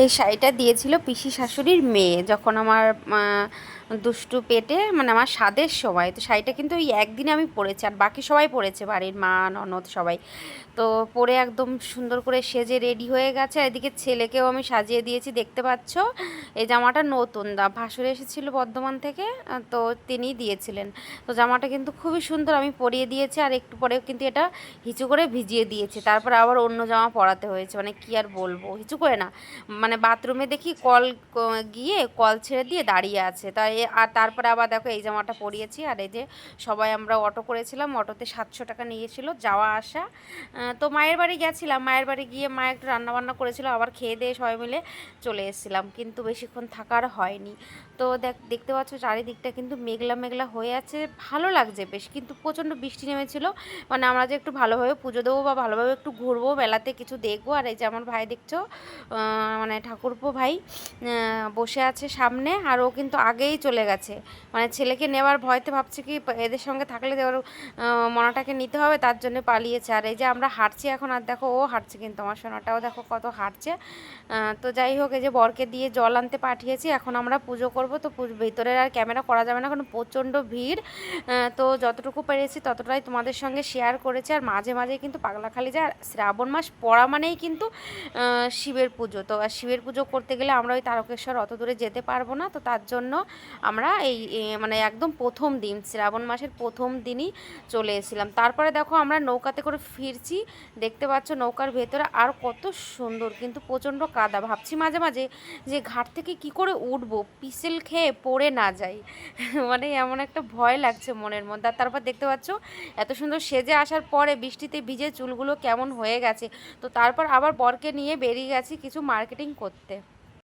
এই শাড়িটা দিয়েছিল পিসি শাশুড়ির মেয়ে যখন আমার দুষ্টু পেটে মানে আমার স্বাদের সময়। তো শাড়িটা কিন্তু ওই একদিনে আমি পরেছি আর বাকি সবাই পরেছে, বাড়ির মা, ননদ সবাই। তো পরে একদম সুন্দর করে সেজে রেডি হয়ে গেছে। আর এদিকে ছেলেকেও আমি সাজিয়ে দিয়েছি, দেখতে পাচ্ছ? এই জামাটা নতুন, দা ভাসুরে এসেছিল বর্ধমান থেকে তো তিনিই দিয়েছিলেন। তো জামাটা কিন্তু খুবই সুন্দর, আমি পরিয়ে দিয়েছি আর একটু পরেও কিন্তু এটা হিচু করে ভিজিয়ে দিয়েছি। তারপর আবার অন্য জামা পরাতে হয়েছে মানে কি আর বলব? হিচু করে না মানে বাথরুমে দেখি কল গিয়ে কল ছেড়ে দিয়ে দাঁড়িয়ে আছে। তাই আর তারপরে আবার দেখো এই জামাটা পরিয়েছি। আর এই যে সবাই আমরা অটো করেছিলাম অটোতে সাতশো টাকা নিয়েছিল যাওয়া আসা। তো মায়ের বাড়ি গেছিলাম। মায়ের বাড়ি গিয়ে মা একটু রান্নাবান্না করেছিল আবার খেয়ে দিয়ে সবাই মিলে চলে এসেছিলাম। কিন্তু বেশিক্ষণ থাকার হয়নি। তো দেখ দেখতে পাচ্ছ চারিদিকটা কিন্তু মেঘলা মেঘলা হয়ে আছে। ভালো লাগছে বেশ কিন্তু প্রচণ্ড বৃষ্টি নেমেছিল। মানে আমরা যে একটু ভালোভাবে পুজো দেবো বা ভালোভাবে একটু ঘুরবো বেলাতে কিছু দেখব। আর এই যে আমার ভাই দেখছ আহ, মানে ঠাকুরপো ভাই বসে আছে সামনে আর ও কিন্তু আগেই চলে গেছে। মানে ছেলেকে নেওয়ার ভয়তে ভাবছে কি এদের সঙ্গে থাকলে ওর মনাটাকে নিতে হবে, তার জন্য পালিয়েছে। আর এই যে আমরা হাঁটছি এখন, আর দেখো ও হাঁটছে কিন্তু, আমার সোনাটাও দেখো কত হাঁটছে। তো যাই হোক, এই যে বরকে দিয়ে জল আনতে পাঠিয়েছি, এখন আমরা পুজো করব। তো ভিতরের আর ক্যামেরা করা যাবে না, কারণ প্রচণ্ড ভিড়। তো যতটুকু পেরেছি ততটাই তোমাদের সঙ্গে শেয়ার করেছি। আর মাঝে মাঝে কিন্তু পাগলাখালি যা শ্রাবণ মাস পড়া মানেই কিন্তু শিবের পুজো। তো আর শিবের পুজো করতে গেলে আমরা ওই তারকেশ্বর অত দূরে যেতে পারব না। তো তার জন্য আমরা এই মানে একদম প্রথম দিন, শ্রাবণ মাসের প্রথম দিনই চলে এসেছিলাম। তারপরে দেখো আমরা নৌকাতে করে ফিরছি। দেখতে পাচ্ছ নৌকার ভেতরে আর কত সুন্দর, কিন্তু প্রচণ্ড কাদা। ভাবছি মাঝে মাঝে যে ঘাট থেকে কি করে উঠবো, পিসেল খেয়ে পড়ে না যাই। মানে এমন একটা ভয় লাগছে মনের মধ্যে। আর তারপর দেখতে পাচ্ছ এত সুন্দর সেজে আসার পরে বৃষ্টিতে ভিজে চুলগুলো কেমন হয়ে গেছে। তো তারপর আবার বরকে নিয়ে বেরিয়ে গেছি। কিছু মার্কেটিং করতে